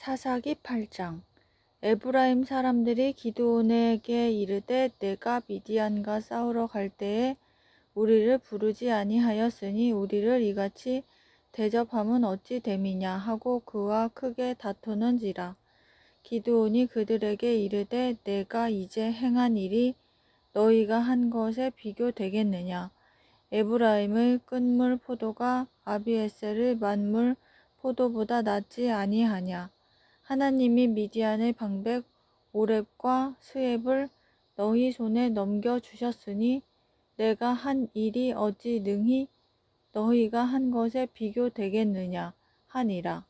사사기 8장. 에브라임 사람들이 기드온에게 이르되 내가 미디안과 싸우러 갈 때에 우리를 부르지 아니하였으니 우리를 이같이 대접함은 어찌 됨이냐 하고 그와 크게 다투는지라. 기드온이 그들에게 이르되 내가 이제 행한 일이 너희가 한 것에 비교되겠느냐? 에브라임의 끝물 포도가 아비에셀의 만물 포도보다 낫지 아니하냐 하나님이 미디안의 방백 오렙과 스앱을 너희 손에 넘겨 주셨으니 내가 한 일이 어찌 능히 너희가 한 것에 비교되겠느냐 하니라.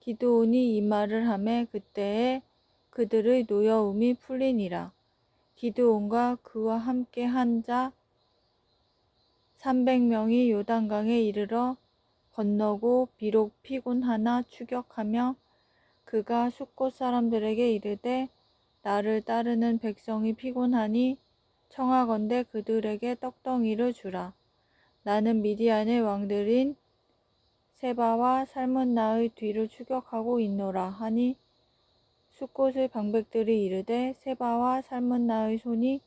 기드온이 이 말을 하매 그때에 그들의 노여움이 풀리니라. 기드온과 그와 함께 한 자 300명이 요단강에 이르러 건너고 비록 피곤하나 추격하며 그가 숫곳 사람들에게 이르되 나를 따르는 백성이 피곤하니 청하건대 그들에게 떡덩이를 주라. 나는 미디안의 왕들인 세바와 살문나의 뒤를 추격하고 있노라 하니 숫곳의 방백들이 이르되 세바와 살문나의 손이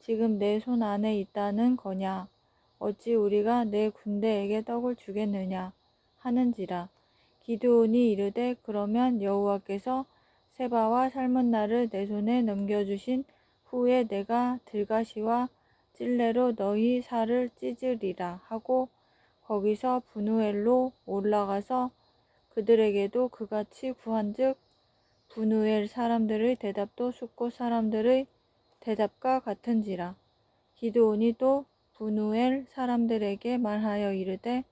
지금 내 손 안에 있다는 거냐? 어찌 우리가 내 군대에게 떡을 주겠느냐? 하는지라 기드온이 이르되 그러면 여호와께서 세바와 살문나를 내 손에 넘겨주신 후에 내가 들가시와 찔레로 너희 살을 찢으리라 하고 거기서 분우엘로 올라가서 그들에게도 그같이 구한즉 분우엘 사람들의 대답도 숫곳 사람들의 대답과 같은지라. 기드온이 또 분우엘 사람들에게 말하여 이르되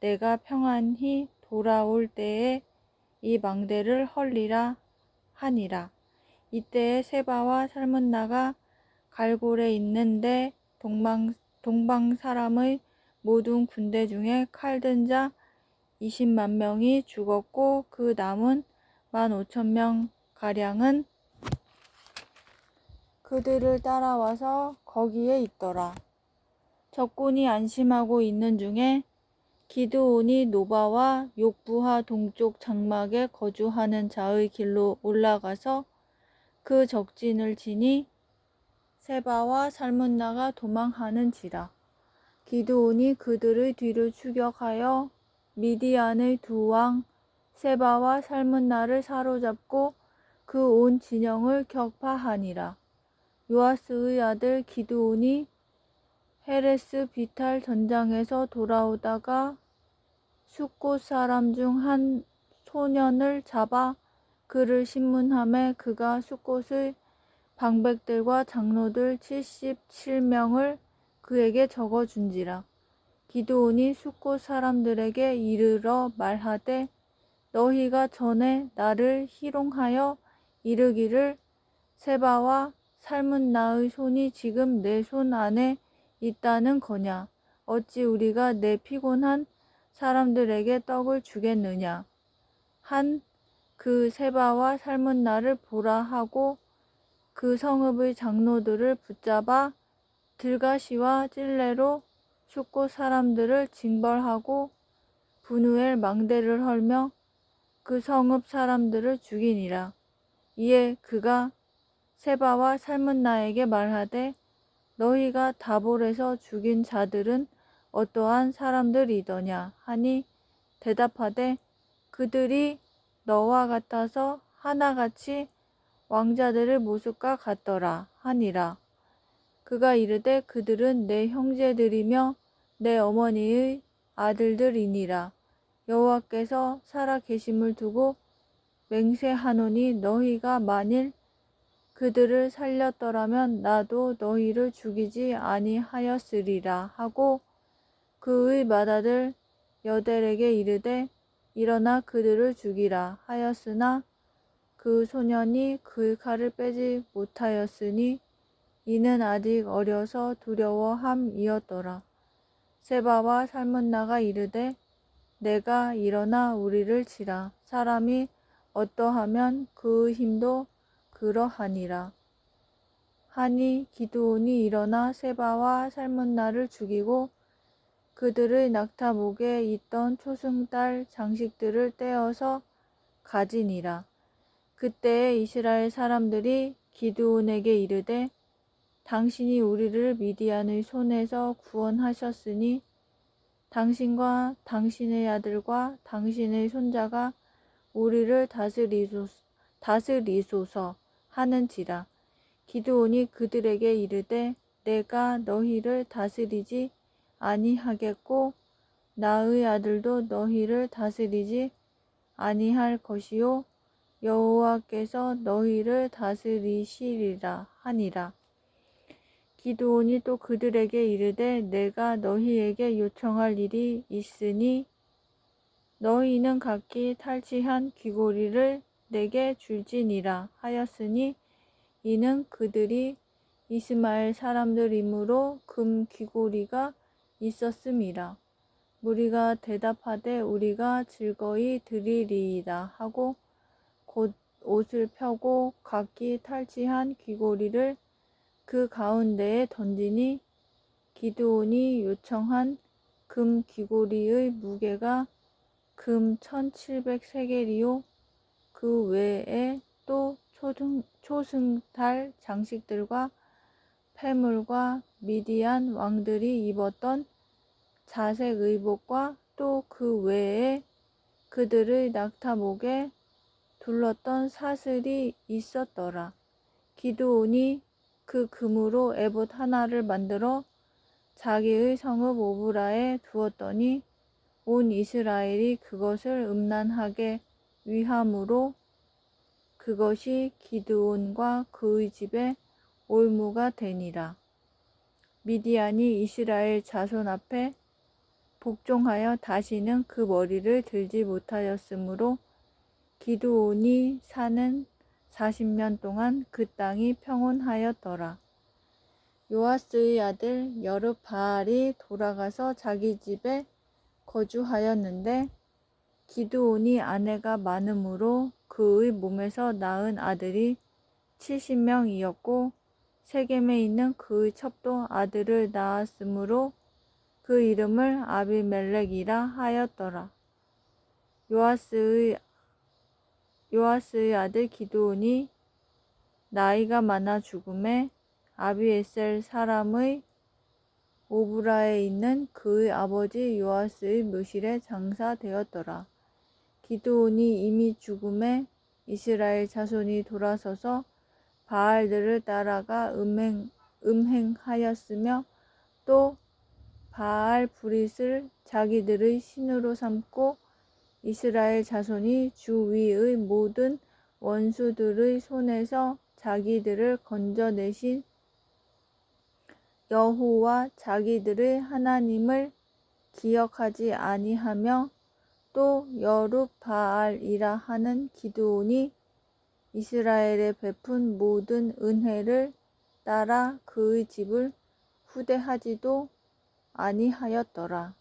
내가 평안히 돌아올 때에 이 망대를 헐리라 하니라. 이때에 세바와 살문나가 갈골에 있는데 동방, 동방 사람의 모든 군대 중에 칼든 자 20만 명이 죽었고 그 남은 1만 5천 명 가량은 그들을 따라와서 거기에 있더라. 적군이 안심하고 있는 중에 기드온이 노바와 욕부하 동쪽 장막에 거주하는 자의 길로 올라가서 그 적진을 지니 세바와 살문나가 도망하는지라. 기드온이 그들의 뒤를 추격하여 미디안의 두 왕 세바와 살문나를 사로잡고 그 온 진영을 격파하니라. 요아스의 아들 기드온이 헤레스 비탈 전장에서 돌아오다가 숫곳 사람 중 한 소년을 잡아 그를 신문함에 그가 숫곳의 방백들과 장로들 77명을 그에게 적어 준지라. 기드온이 숫곳 사람들에게 이르러 말하되 너희가 전에 나를 희롱하여 이르기를 세바와 살문나의 손이 지금 내 손 안에 있다는 거냐. 어찌 우리가 내 피곤한 사람들에게 떡을 주겠느냐. 한 그 세바와 살문나를 보라 하고 그 성읍의 장로들을 붙잡아 들가시와 찔레로 숫곳 사람들을 징벌하고 분우엘 망대를 헐며 그 성읍 사람들을 죽이니라. 이에 그가 세바와 살문나에게 말하되 너희가 다볼에서 죽인 자들은 어떠한 사람들이더냐 하니 대답하되 그들이 너와 같아서 하나같이 왕자들의 모습과 같더라 하니라. 그가 이르되 그들은 내 형제들이며 내 어머니의 아들들이니라. 여호와께서 살아 계심을 두고 맹세하노니 너희가 만일 그들을 살렸더라면 나도 너희를 죽이지 아니하였으리라 하고 그의 맏아들 여델에게 이르되 일어나 그들을 죽이라 하였으나 그 소년이 그의 칼을 빼지 못하였으니 이는 아직 어려서 두려워함이었더라. 세바와 살문나가 이르되 내가 일어나 우리를 치라. 사람이 어떠하면 그의 힘도 그러하니라. 하니 기드온이 일어나 세바와 살문나를 죽이고 그들의 낙타 목에 있던 초승달 장식들을 떼어서 가지니라. 그때에 이스라엘 사람들이 기드온에게 이르되 당신이 우리를 미디안의 손에서 구원하셨으니 당신과 당신의 아들과 당신의 손자가 우리를 다스리소서, 다스리소서 하는지라. 기드온이 그들에게 이르되 내가 너희를 다스리지 아니하겠고 나의 아들도 너희를 다스리지 아니할 것이요 여호와께서 너희를 다스리시리라 하니라. 기드온이 또 그들에게 이르되 내가 너희에게 요청할 일이 있으니 너희는 각기 탈취한 귀고리를 내게 줄지니라 하였으니 이는 그들이 이스마엘 사람들이므로 금 귀고리가 있었음이라. 무리가 대답하되 우리가 즐거이 드리리이다 하고 곧 옷을 펴고 각기 탈취한 귀고리를 그 가운데에 던지니 기드온이 요청한 금 귀고리의 무게가 금 1700세겔이요 그 외에 또 초승, 초승달 장식들과 폐물과 미디안 왕들이 입었던 자색 의복과 또 그 외에 그들의 낙타목에 둘렀던 사슬이 있었더라. 기드온이 그 금으로 에봇 하나를 만들어 자기의 성읍 오브라에 두었더니 온 이스라엘이 그것을 음란하게 위함으로 그것이 기드온과 그의 집에 올무가 되니라. 미디안이 이스라엘 자손 앞에 복종하여 다시는 그 머리를 들지 못하였으므로 기드온이 사는 40년 동안 그 땅이 평온하였더라. 요아스의 아들 여르바알이 돌아가서 자기 집에 거주하였는데 기드온이 아내가 많으므로 그의 몸에서 낳은 아들이 70명이었고 세겜에 있는 그의 첩도 아들을 낳았으므로 그 이름을 아비멜렉이라 하였더라. 요아스의 요아스의 아들 기드온이 나이가 많아 죽음에 아비에셀 사람의 오브라에 있는 그의 아버지 요아스의 묘실에 장사되었더라. 기드온이 이미 죽음에 이스라엘 자손이 돌아서서 바알들을 따라가 음행, 음행하였으며 또 바알 브릿을 자기들의 신으로 삼고 이스라엘 자손이 주 위의 모든 원수들의 손에서 자기들을 건져내신 여호와 자기들의 하나님을 기억하지 아니하며 또 여룻바알이라 하는 기드온이 이스라엘에 베푼 모든 은혜를 따라 그의 집을 후대하지도 아니하였더라.